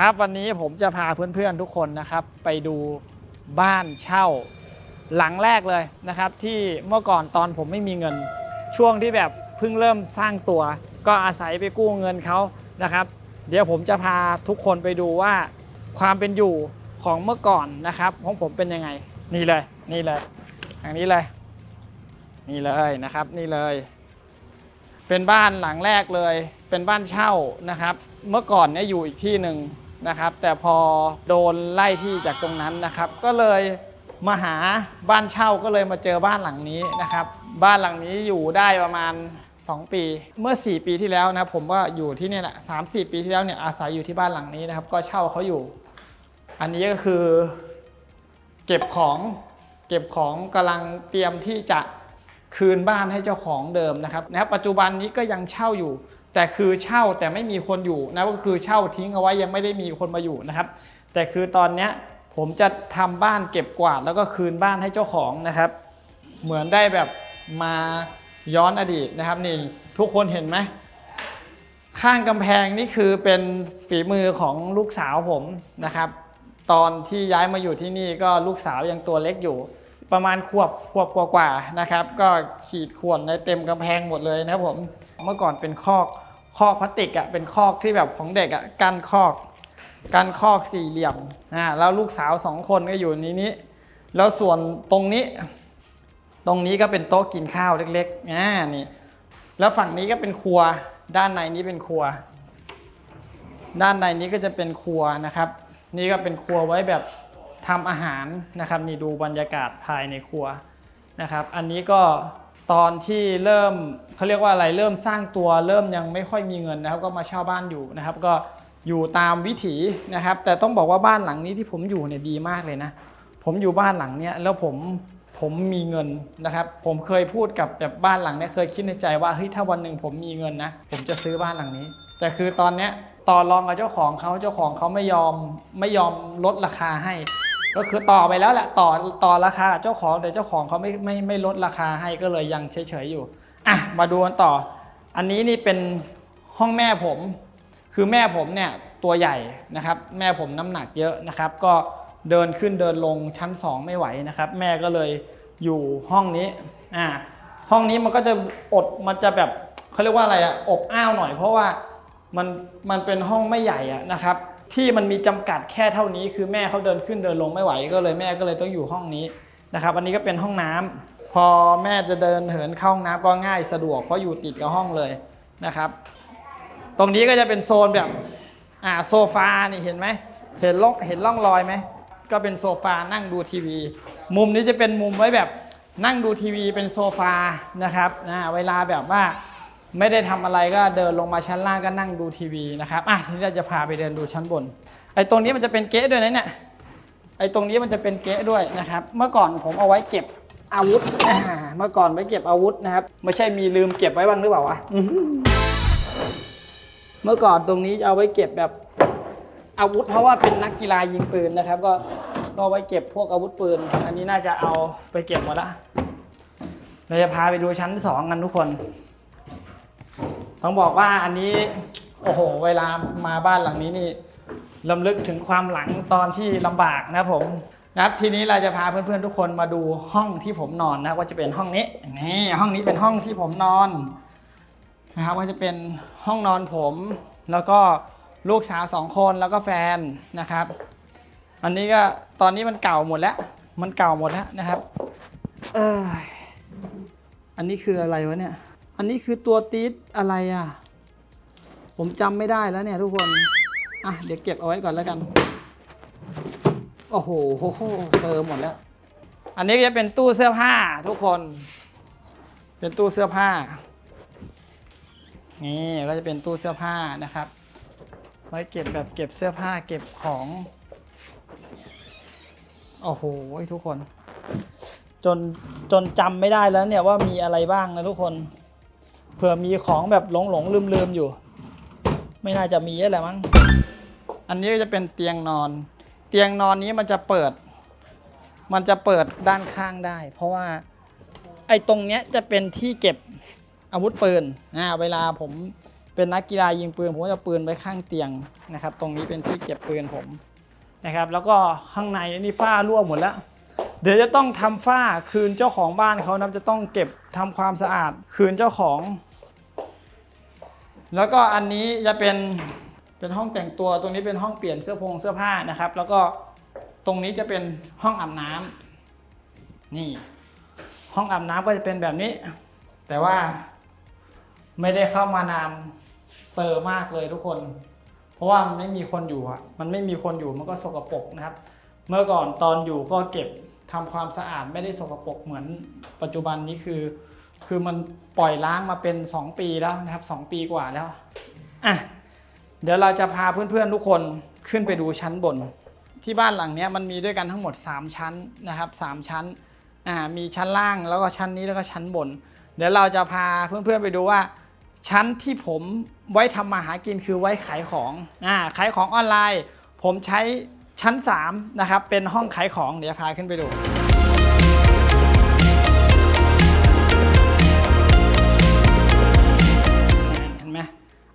ครับวันนี้ผมจะพาเพื่อนๆทุกคนนะครับ ไปดู บ้านเช่าหลังแรกเลยนะครับ ที่เมื่อก่อนตอนผมไม่มีเงิน ช่วงที่แบบเพิ่งเริ่มสร้างตัว ก็อาศัยไปกู้เงินเขานะครับ เดี๋ยวผมจะพาทุกคนไปดูว่า ความเป็นอยู่ของเมื่อก่อนนะครับของผมเป็นยังไง นี่เลยนี่เลยอย่างนี้เลย นี่เลยนะครับนี่เลย เป็นบ้านหลังแรกเลย เป็นบ้านเช่านะครับ เมื่อก่อนเนี่ยอยู่อีกที่หนึ่ง นะครับ แต่พอโดนไล่ที่จากตรงนั้นนะครับ ก็เลยมาหาบ้านเช่าก็เลยมาเจอบ้านหลังนี้นะครับ บ้านหลังนี้อยู่ได้ประมาณ 2 ปี เมื่อ 4 ปีที่แล้วนะผมก็อยู่ที่นี่แหละสามสี่ปีที่แล้วเนี่ยอาศัยอยู่ที่บ้านหลังนี้นะครับ ก็เช่าเขาอยู่ อันนี้ก็คือ เก็บของเก็บของกำลังเตรียมที่จะคืนบ้านให้เจ้าของเดิมนะครับนะครับ ปัจจุบันนี้ก็ยังเช่าอยู่ แต่คือเช่าแต่ไม่มีคนอยู่นะก็คือเช่าทิ้งเอาไว้ยังไม่ได้มีคนมาอยู่นะครับ แต่คือตอนเนี้ยผมจะทำบ้านเก็บกวาดแล้วก็คืนบ้านให้เจ้าของนะครับ เหมือนได้แบบมาย้อนอดีตนะครับนี่ทุกคนเห็นไหมข้างกำแพงนี่คือเป็นฝีมือของลูกสาวผมนะครับ ตอนที่ย้ายมาอยู่ที่นี่ก็ลูกสาวยังตัวเล็กอยู่ ประมาณขวบขวบกว่าๆนะครับ ก็ขีดข่วนในเต็มกำแพงหมดเลยนะครับผมเมื่อก่อนเป็นคอก คอกพลาสติกอะเป็นคอกที่แบบของเด็กอะกันคอกกันคอกสี่เหลี่ยมอ่าแล้วลูกสาวสองคนก็อยู่ในนี้แล้วส่วนตรงนี้ ตรงนี้ก็เป็นโต๊ะกินข้าวเล็กๆอ่านี่แล้วฝั่งนี้ก็เป็นครัวด้านในนี้เป็นครัว ด้านในนี้ก็จะเป็นครัวนะครับ นี่ก็เป็นครัวไว้แบบทำอาหารนะครับ นี่ดูบรรยากาศภายในครัวนะครับ อันนี้ก็ ตอนที่เริ่มเขาเรียกว่าอะไรเริ่มสร้างตัวเริ่มยังไม่ค่อยมีเงินนะครับ ก็มาเช่าบ้านอยู่นะครับ ก็อยู่ตามวิถีนะครับ แต่ต้องบอกว่าบ้านหลังนี้ที่ผมอยู่เนี่ยดีมากเลยนะ ผมอยู่บ้านหลังเนี้ยแล้วผมผมมีเงินนะครับ ผมเคยพูดกับแบบบ้านหลังเนี้ยเคยคิดในใจว่าเฮ้ยถ้าวันหนึ่งผมมีเงินนะผมจะซื้อบ้านหลังนี้ แต่คือตอนเนี้ยต่อรองกับเจ้าของเขาเจ้าของเขาไม่ยอมไม่ยอมลดราคาให้ ก็คือต่อไปแล้วแหละต่อต่อราคาเจ้าของแต่เจ้าของเขาไม่ไม่ไม่ลดราคาให้ก็เลยยังเฉยๆอยู่อะมาดูกันต่อ อันนี้นี่เป็นห้องแม่ผม คือแม่ผมเนี่ยตัวใหญ่นะครับ แม่ผมน้ำหนักเยอะนะครับ ก็เดินขึ้นเดินลงชั้น 2 ไม่ไหวนะครับ แม่ก็เลยอยู่ห้องนี้อ่าห้องนี้มันก็จะอดมันจะแบบเขาเรียกว่าอะไรอะอบอ้าวหน่อย เพราะว่ามันมันเป็นห้องไม่ใหญ่อะนะครับ ที่มันมีจำกัดแค่เท่านี้ คือแม่เขาเดินขึ้นเดินลงไม่ไหวก็เลยแม่ก็เลยต้องอยู่ห้องนี้นะครับ อันนี้ก็เป็นห้องน้ำพอแม่จะเดินเหินเข้าห้องน้ำก็ง่ายสะดวกเพราะอยู่ติดกับห้องเลยนะครับ ตรงนี้ก็จะเป็นโซนแบบอ่าโซฟานี่เห็นไหมเห็นล่องเห็นร่องรอยไหมก็เป็นโซฟานั่งดูทีวี มุมนี้จะเป็นมุมไว้แบบนั่งดูทีวีเป็นโซฟานะครับอ่าเวลาแบบว่า ไม่ได้ทำอะไรก็เดินลงมาชั้นล่างก็นั่งดูทีวีนะครับอะทีนี้เราจะพาไปเดินดูชั้นบน ไอ้ตรงนี้มันจะเป็นเก๊ะด้วยนะเนี่ยไอ้ตรงนี้มันจะเป็นเก๊ะด้วยนะครับ เมื่อก่อนผมเอาไว้เก็บอาวุธเมื่อก่อนไว้เก็บอาวุธนะครับ ไม่ใช่มีลืมเก็บไว้บ้างหรือเปล่าวะเมื่อก่อนตรงนี้เอาไว้เก็บแบบอาวุธ เพราะว่าเป็นนักกีฬายิงปืนนะครับ ก็ก็ไว้เก็บพวกอาวุธปืน อันนี้น่าจะเอาไปเก็บหมดละเราจะพาไปดูชั้นสองกันทุกคน ต้องบอกว่าอันนี้ โอ้โห เวลามาบ้านหลังนี้นี่ลำลึกถึงความหลังตอนที่ลำบากนะครับผมนะครับทีนี้เราจะพาเพื่อนๆทุกคนมาดูห้องที่ผมนอนนะว่าจะเป็นห้องนี้นี่ห้องนี้เป็นห้องที่ผมนอนนะครับก็จะเป็นห้องนอนผม แล้วก็ลูกสาวสองคนแล้วก็แฟนนะครับ อันนี้ก็ตอนนี้มันเก่าหมดแล้ว มันเก่าหมดแล้วนะครับ เอออันนี้คืออะไรวะเนี่ย อันนี้คือตัวตีดอะไรอะ ผมจำไม่ได้แล้วเนี่ยทุกคน อะ เดี๋ยวเก็บเอาไว้ก่อนแล้วกัน โอ้โหโหโหเจอหมดแล้ว อันนี้จะเป็นตู้เสื้อผ้าทุกคน เป็นตู้เสื้อผ้า นี่ก็จะเป็นตู้เสื้อผ้านะครับ ไว้เก็บแบบเก็บเสื้อผ้าเก็บของ โอ้โหทุกคน จนจนจำไม่ได้แล้วเนี่ยว่ามีอะไรบ้างนะทุกคน เผื่อมีของแบบหลงหลงลืมลืมอยู่ ไม่น่าจะมีอะไรมั้ง อันนี้ก็จะเป็นเตียงนอน เตียงนอนนี้มันจะเปิด มันจะเปิดด้านข้างได้ เพราะว่าไอ้ตรงเนี้ยจะเป็นที่เก็บอาวุธปืนอ่าเวลาผมเป็นนักกีฬายิงปืน ผมก็จะปืนไว้ข้างเตียงนะครับ ตรงนี้เป็นที่เก็บปืนผมนะครับ แล้วก็ข้างในนี่ฝ้ารั่วหมดแล้ว เดี๋ยวจะต้องทำฝ้าคืนเจ้าของบ้านเขานะจะต้องเก็บทำความสะอาดคืนเจ้าของ แล้วก็อันนี้จะเป็นเป็นห้องแต่งตัว ตรงนี้เป็นห้องเปลี่ยนเสื้อผงเสื้อผ้านะครับ แล้วก็ตรงนี้จะเป็นห้องอาบน้ำนี่ ห้องอาบน้ำก็จะเป็นแบบนี้ แต่ว่าไม่ได้เข้ามานานเซอร์มากเลยทุกคน เพราะว่ามันไม่มีคนอยู่อะมันไม่มีคนอยู่มันก็สกปรกนะครับ เมื่อก่อนตอนอยู่ก็เก็บทำความสะอาดไม่ได้สกปรกเหมือนปัจจุบันนี้คือ คือมันปล่อยล้างมาเป็น 2 ปีแล้วนะครับ 2 ปีกว่าแล้วอะเดี๋ยวเราจะพาเพื่อนๆทุกคนขึ้นไปดูชั้นบน ที่บ้านหลังเนี้ยมันมีด้วยกันทั้งหมด 3 ชั้นนะครับ 3 ชั้นอ่ามีชั้นล่างแล้วก็ชั้นนี้แล้วก็ชั้นบน เดี๋ยวเราจะพาเพื่อนๆไปดูว่า ชั้นที่ผมไว้ทำมาหากินคือไว้ขายของอ่าขายของออนไลน์ ผมใช้ชั้น3นะครับเป็นห้องขายของเดี๋ยวพาขึ้นไปดู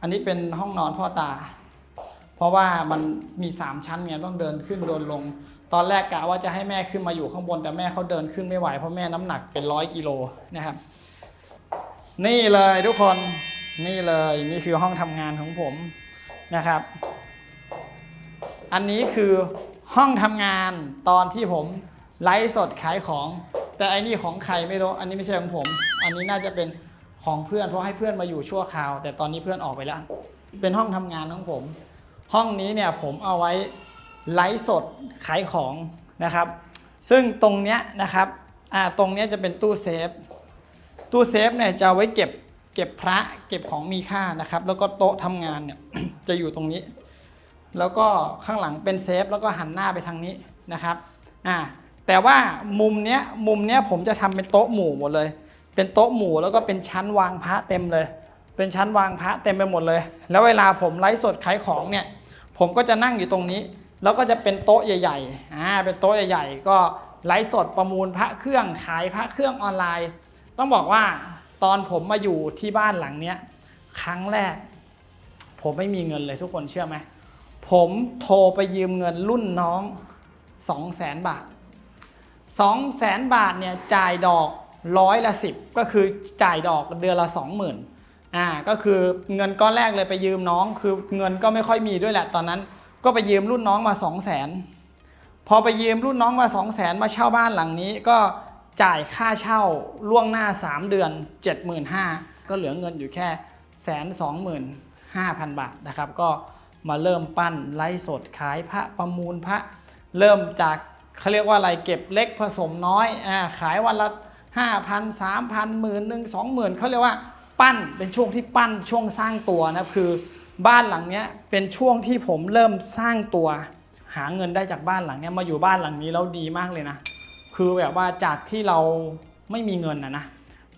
อันนี้เป็นห้องนอนพ่อตา เพราะว่ามันมี3ชั้นไงต้องเดินขึ้นเดินลง ตอนแรกกะว่าจะให้แม่ขึ้นมาอยู่ข้างบน แต่แม่เขาเดินขึ้นไม่ไหวเพราะแม่น้ำหนักเป็นร้อยกิโลนะครับ นี่เลยทุกคนนี่เลยนี่คือห้องทำงานของผมนะครับ อันนี้คือห้องทำงานตอนที่ผมไลฟ์สดขายของ แต่อันนี้ของใครไม่รู้อันนี้ไม่ใช่ของผม อันนี้น่าจะเป็น ของเพื่อนเพราะให้เพื่อนมาอยู่ชั่วคราว แต่ตอนนี้เพื่อนออกไปแล้ว เป็นห้องทำงานของผม ห้องนี้เนี่ยผมเอาไว้ไลฟ์สดขายของนะครับ ซึ่งตรงเนี้ยนะครับอ่าตรงเนี้ยจะเป็นตู้เซฟ ตู้เซฟเนี่ยจะไว้เก็บเก็บพระเก็บของมีค่านะครับ แล้วก็โต๊ะทำงานเนี่ยจะอยู่ตรงนี้ แล้วก็ข้างหลังเป็นเซฟแล้วก็หันหน้าไปทางนี้นะครับอ่าแต่ว่ามุมเนี้ยมุมเนี้ยผมจะทำเป็นโต๊ะหมู่หมดเลย เป็นโต๊ะหมู่แล้วก็เป็นชั้นวางพระเต็มเลย เป็นชั้นวางพระเต็มไปหมดเลย แล้วเวลาผมไลฟ์สดขายของเนี่ย ผมก็จะนั่งอยู่ตรงนี้ แล้วก็จะเป็นโต๊ะใหญ่ๆอ่าเป็นโต๊ะใหญ่ ๆ ก็ไลฟ์สดประมูลพระเครื่องขายพระเครื่องออนไลน์ ต้องบอกว่าตอนผมมาอยู่ที่บ้านหลังเนี้ยครั้งแรก ผมไม่มีเงินเลยทุกคนเชื่อไหมผมโทรไปยืมเงินรุ่นน้อง2 0 0แสนบาท2 0 0แสนบาทเนี่ยจ่ายดอก ร้อยละสิบก็คือจ่ายดอกเดือนละ20,000อ่าก็คือเงินก้อนแรกเลยไปยืมน้อง คือเงินก็ไม่ค่อยมีด้วยแหละตอนนั้น ก็ไปยืมรุ่นน้องมา2 0 0แสนพอไปยืมรุ่นน้องมา2 0 0แสนมาเช่าบ้านหลังนี้ก็จ่ายค่าเช่าล่วงหน้า 3 เดือน 75,000ก็เหลือเงินอยู่แค่แสนสองหมื่นห้าพันบาทนะครับ ก็มาเริ่มปั้นไล่สดขายพระประมูลพระ เริ่มจากเขาเรียกว่าอะไรเก็บเล็กผสมน้อยอ่าขายวันละ ห้าพันสามพันหมื่นหนึ่งสองหมื่นเขาเรียกว่าปั้นเป็นช่วงที่ปั้นช่วงสร้างตัวนะคือบ้านหลังเนี้ยเป็นช่วงที่ผมเริ่มสร้างตัว หาเงินได้จากบ้านหลังเนี้ยมาอยู่บ้านหลังนี้แล้วดีมากเลยนะ คือแบบว่าจากที่เราไม่มีเงินนะนะ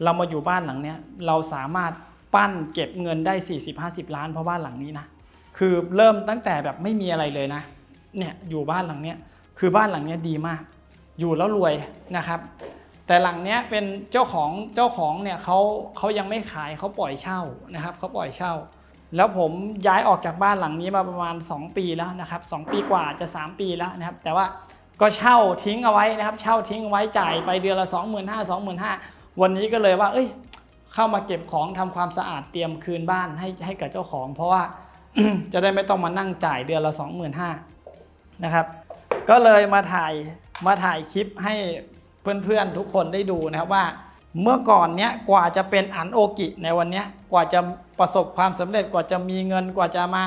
เรามาอยู่บ้านหลังเนี้ยเราสามารถปั้นเก็บเงินได้ 40-50 ล้านเพราะบ้านหลังนี้นะคือเริ่มตั้งแต่แบบไม่มีอะไรเลยนะเนี่ยอยู่บ้านหลังเนี้ยคือบ้านหลังเนี้ยดีมาก อยู่แล้วรวยนะครับ แต่หลังเนี้ยเป็นเจ้าของเจ้าของเนี่ยเขาเขายังไม่ขายเขาปล่อยเช่านะครับเขาปล่อยเช่า แล้วผมย้ายออกจากบ้านหลังนี้มาประมาณ 2 ปีแล้วนะครับ2ปีกว่าจะ 3 ปีแล้วนะครับ แต่ว่าก็เช่าทิ้งเอาไว้นะครับ เช่าทิ้งเอาไว้จ่ายไปเดือนละ 2 5 0 0 0 2 5 0 0 0วันนี้ก็เลยว่า เอ้ย เข้ามาเก็บของทำความสะอาดเตรียมคืนบ้านให้ให้กับเจ้าของ เพราะว่าจะได้ไม่ต้องมานั่งจ่ายเดือนละ 25,000นะครับ ก็เลยมาถ่ายมาถ่ายคลิปให้ เพื่อนๆทุกคนได้ดูนะครับว่า เมื่อก่อนเนี้ยกว่าจะเป็นอันโอกิในวันเนี้ยกว่าจะประสบความสำเร็จกว่าจะมีเงินกว่าจะมา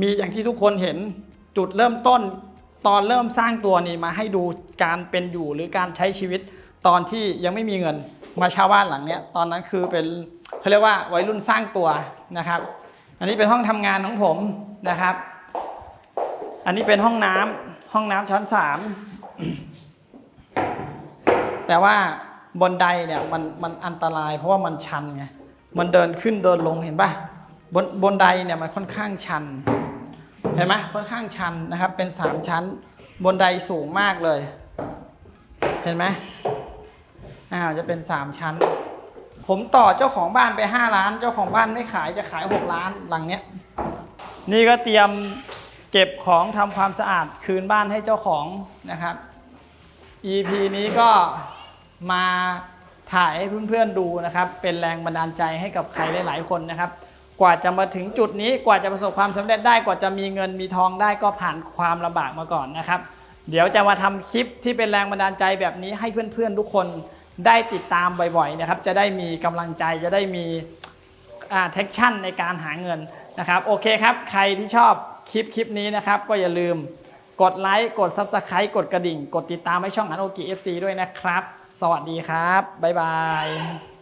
มีอย่างที่ทุกคนเห็นจุดเริ่มต้น ตอนเริ่มสร้างตัวนี้มาให้ดูการเป็นอยู่หรือการใช้ชีวิตตอนที่ยังไม่มีเงินมาเช่าบ้านหลังเนี้ยตอนนั้นคือเป็นเขาเรียกว่าวัยรุ่นสร้างตัวนะครับ อันนี้เป็นห้องทำงานของผมนะครับ อันนี้เป็นห้องน้ำห้องน้ำชั้นสาม แต่ว่าบนไดเนี่ยมันมันอันตรายเพราะว่ามันชันไงมันเดินขึ้นเดินลงเห็นปะบนบนไดเนี่ยมันค่อนข้างชัน เห็นไหมค่อนข้างชันนะครับ เป็นสามชั้น บนไดสูงมากเลย เห็นไหมอ่าจะเป็นสามชั้น ผมต่อเจ้าของบ้านไป5ล้าน เจ้าของบ้านไม่ขายจะขาย6ล้านหลังเนี้ย นี่ก็เตรียมเก็บของทำความสะอาดคืนบ้านให้เจ้าของนะครับ EP นี้ก็ มาถ่ายให้เพื่อนๆดูนะครับ เป็นแรงบันดาลใจให้กับใครหลายๆคนนะครับ กว่าจะมาถึงจุดนี้กว่าจะประสบความสำเร็จได้กว่าจะมีเงินมีทองได้ก็ผ่านความลำบากมาก่อนนะครับ เดี๋ยวจะมาทำคลิปที่เป็นแรงบันดาลใจแบบนี้ให้เพื่อนๆทุกคนได้ติดตามบ่อยๆนะครับ จะได้มีกำลังใจจะได้มีอ่าเทคชั่นในการหาเงินนะครับโอเคครับ ใครที่ชอบคลิปคลิปนี้นะครับ ก็อย่าลืมกดไลค์กด Subscribe กดกระดิ่ง กดติดตามให้ช่องอันโอกิเอฟซีด้วยนะครับ สวัสดีครับ บ๊ายบาย